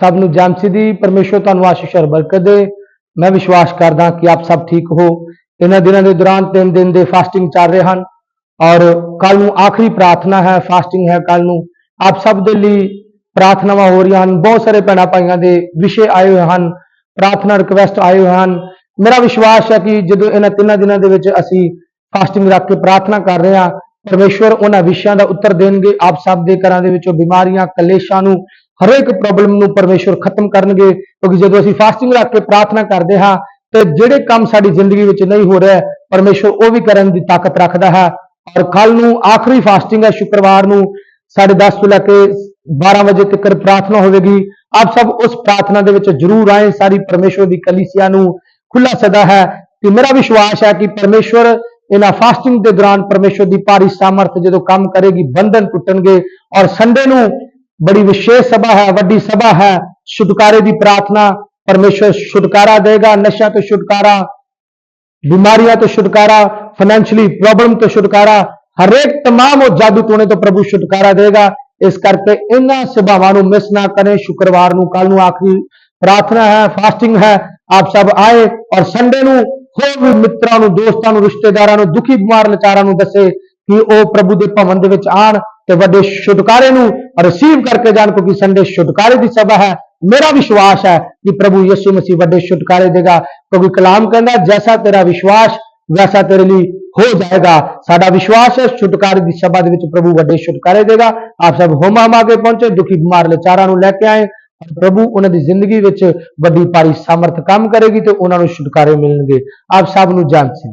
ਸਭ ਨੂੰ ਜਮਸੀ ਦੀ ਪਰਮੇਸ਼ਵਰ ਤੁਹਾਨੂੰ ਆਸ਼ੀਸ਼ ਔਰ ਬਰਕਤ ਦੇ। ਮੈਂ ਵਿਸ਼ਵਾਸ ਕਰਦਾ ਕਿ ਆਪ ਸਭ ਠੀਕ ਹੋ। ਇਹਨਾਂ ਦਿਨਾਂ ਦੇ ਦੌਰਾਨ ਤਿੰਨ ਦਿਨ ਦੇ ਫਾਸਟਿੰਗ ਚੱਲ ਰਹੇ ਹਨ ਔਰ ਕੱਲ ਨੂੰ ਆਖਰੀ ਪ੍ਰਾਰਥਨਾ ਹੈ, ਫਾਸਟਿੰਗ ਹੈ ਕੱਲ ਨੂੰ। ਆਪ ਸਭ ਦੇ ਲਈ ਪ੍ਰਾਰਥਨਾਵਾਂ ਹੋ ਰਹੀਆਂ ਹਨ। ਬਹੁਤ ਸਾਰੇ ਭੈਣਾਂ ਭਾਈਆਂ ਦੇ ਵਿਸ਼ੇ ਆਏ ਹੋਏ ਹਨ, ਪ੍ਰਾਰਥਨਾ ਰਿਕਵੈਸਟ ਆਏ ਹੋਏ ਹਨ। ਮੇਰਾ ਵਿਸ਼ਵਾਸ ਹੈ ਕਿ ਜਦੋਂ ਇਹਨਾਂ ਤਿੰਨਾਂ ਦਿਨਾਂ ਦੇ ਵਿੱਚ ਅਸੀਂ ਫਾਸਟਿੰਗ ਰੱਖ ਕੇ ਪ੍ਰਾਰਥਨਾ ਕਰ ਰਹੇ ਹਾਂ, ਪਰਮੇਸ਼ਵਰ ਉਹਨਾਂ ਵਿਸ਼ਿਆਂ ਦਾ ਉੱਤਰ ਦੇਣਗੇ। ਆਪ ਸਭ ਦੇ ਘਰਾਂ ਦੇ ਵਿੱਚੋਂ ਬਿਮਾਰੀਆਂ, ਕਲੇਸ਼ਾਂ ਨੂੰ ਹਰੇਕ ਪ੍ਰੋਬਲਮ ਨੂੰ ਪਰਮੇਸ਼ਵਰ ਖਤਮ ਕਰਨਗੇ, ਕਿਉਂਕਿ ਜਦੋਂ ਅਸੀਂ ਫਾਸਟਿੰਗ ਰੱਖ ਕੇ ਪ੍ਰਾਰਥਨਾ ਕਰਦੇ ਹਾਂ, ਤੇ ਜਿਹੜੇ ਕੰਮ ਸਾਡੀ ਜ਼ਿੰਦਗੀ ਵਿੱਚ ਨਹੀਂ ਹੋ ਰਿਹਾ, ਪਰਮੇਸ਼ਵਰ ਉਹ ਵੀ ਕਰਨ ਦੀ ਤਾਕਤ ਰੱਖਦਾ ਹੈ। ਔਰ ਕੱਲ ਨੂੰ ਆਖਰੀ ਫਾਸਟਿੰਗ ਹੈ ਸ਼ੁੱਕਰਵਾਰ ਨੂੰ 10:30 ਤੋਂ ਲੈ ਕੇ 12 ਵਜੇ ਤੱਕ ਪ੍ਰਾਰਥਨਾ ਹੋਵੇਗੀ। ਆਪ ਸਭ ਉਸ ਪ੍ਰਾਰਥਨਾ ਦੇ ਵਿੱਚ ਜਰੂਰ ਆਏ, ਸਾਰੀ ਪਰਮੇਸ਼ਵਰ ਦੀ ਕਲੀਸਿਆ ਨੂੰ ਖੁੱਲਾ ਸਦਾ ਹੈ। ਕਿ ਮੇਰਾ ਵਿਸ਼ਵਾਸ ਹੈ ਕਿ ਪਰਮੇਸ਼ਵਰ ਇਹਨਾਂ ਫਾਸਟਿੰਗ ਦੇ ਦੌਰਾਨ ਪਰਮੇਸ਼ਵਰ ਦੀ ਭਾਰੀ ਸਾਮਰਥ ਜਦੋਂ ਕੰਮ ਕਰੇਗੀ, ਬੰਧਨ ਟੁੱਟਣਗੇ ਔਰ ਸੰਡੇ ਨੂੰ ਬੜੀ ਵਿਸ਼ੇਸ਼ ਸਭਾ ਹੈ, ਵੱਡੀ ਸਭਾ ਹੈ। ਛੁਟਕਾਰੇ ਦੀ ਪ੍ਰਾਰਥਨਾ ਪਰਮੇਸ਼ਰ ਛੁਟਕਾਰਾ ਦੇਗਾ ਨਸ਼ਾ ਤੋਂ ਛੁਟਕਾਰਾ, ਬਿਮਾਰੀਆਂ ਤੋਂ ਛੁਟਕਾਰਾ ਫਾਈਨੈਂਸ਼ਲੀ ਪ੍ਰੋਬਲਮ ਤੋਂ ਛੁਟਕਾਰਾ, ਹਰੇਕ ਤਮਾਮ ਉਹ ਜਾਦੂ ਟੋਣੇ ਤੋਂ ਪ੍ਰਭੂ ਛੁਟਕਾਰਾ ਦੇਗਾ। ਇਸ ਕਰਕੇ ਇਹਨਾਂ ਸਭਾਵਾਂ ਨੂੰ ਮਿਸ ਨਾ ਕਰੇ। ਸ਼ੁੱਕਰਵਾਰ ਨੂੰ ਕੱਲ ਨੂੰ ਆਖਰੀ ਪ੍ਰਾਰਥਨਾ ਹੈ ਫਾਸਟਿੰਗ ਹੈ। ਆਪ ਸਭ ਆਏ ਔਰ ਸੰਡੇ ਨੂੰ ਹੋਰ ਵੀ ਮਿੱਤਰਾਂ ਨੂੰ, ਦੋਸਤਾਂ ਨੂੰ, ਰਿਸ਼ਤੇਦਾਰਾਂ ਨੂੰ, ਦੁਖੀ ਬਿਮਾਰ ਲਚਾਰਾਂ ਨੂੰ ਦੱਸੇ ਕਿ ਉਹ ਪ੍ਰਭੂ ਦੇ ਭਵਨ ਦੇ ਵਿੱਚ ਆਣ। ਤੇ ਵੱਡੇ ਛੁਟਕਾਰੇ ਨੂੰ ਰਿਸੀਵ ਕਰਕੇ ਜਾਣ, ਕਿਉਂਕਿ ਸੰਡੇ ਛੁਟਕਾਰੇ ਦੀ ਸਭਾ ਹੈ। ਮੇਰਾ ਵਿਸ਼ਵਾਸ ਹੈ ਕਿ ਪ੍ਰਭੂ ਯਿਸੂ ਮਸੀਹ ਵੱਡੇ ਛੁਟਕਾਰੇ ਦੇਗਾ, ਕਿਉਂਕਿ ਕਲਾਮ ਕਹਿੰਦਾ, ਜੈਸਾ ਤੇਰਾ ਵਿਸ਼ਵਾਸ, ਵੈਸਾ ਤੇਰੇ ਲਈ ਹੋ ਜਾਏਗਾ। ਸਾਡਾ ਵਿਸ਼ਵਾਸ ਹੈ, ਛੁਟਕਾਰੇ ਦੀ ਸਭਾ ਦੇ ਵਿੱਚ ਪ੍ਰਭੂ ਵੱਡੇ ਛੁਟਕਾਰੇ ਦੇਗਾ। ਆਪ ਸਭ ਹੋਮਾ ਮਾ ਕੇ ਪਹੁੰਚੇ, ਦੁਖੀ ਬਿਮਾਰ ਲਚਾਰਾਂ ਨੂੰ ਲੈ ਕੇ ਆਏ। ਪ੍ਰਭੂ ਉਹਨਾਂ ਦੀ ਜ਼ਿੰਦਗੀ ਵਿੱਚ ਵੱਡੀ ਭਾਰੀ ਸਮਰਥ ਕੰਮ ਕਰੇਗੀ ਤੇ ਉਹਨਾਂ ਨੂੰ ਛੁਟਕਾਰੇ ਮਿਲਣਗੇ। ਆਪ ਸਭ ਨੂੰ ਜਾਣ ਸੀ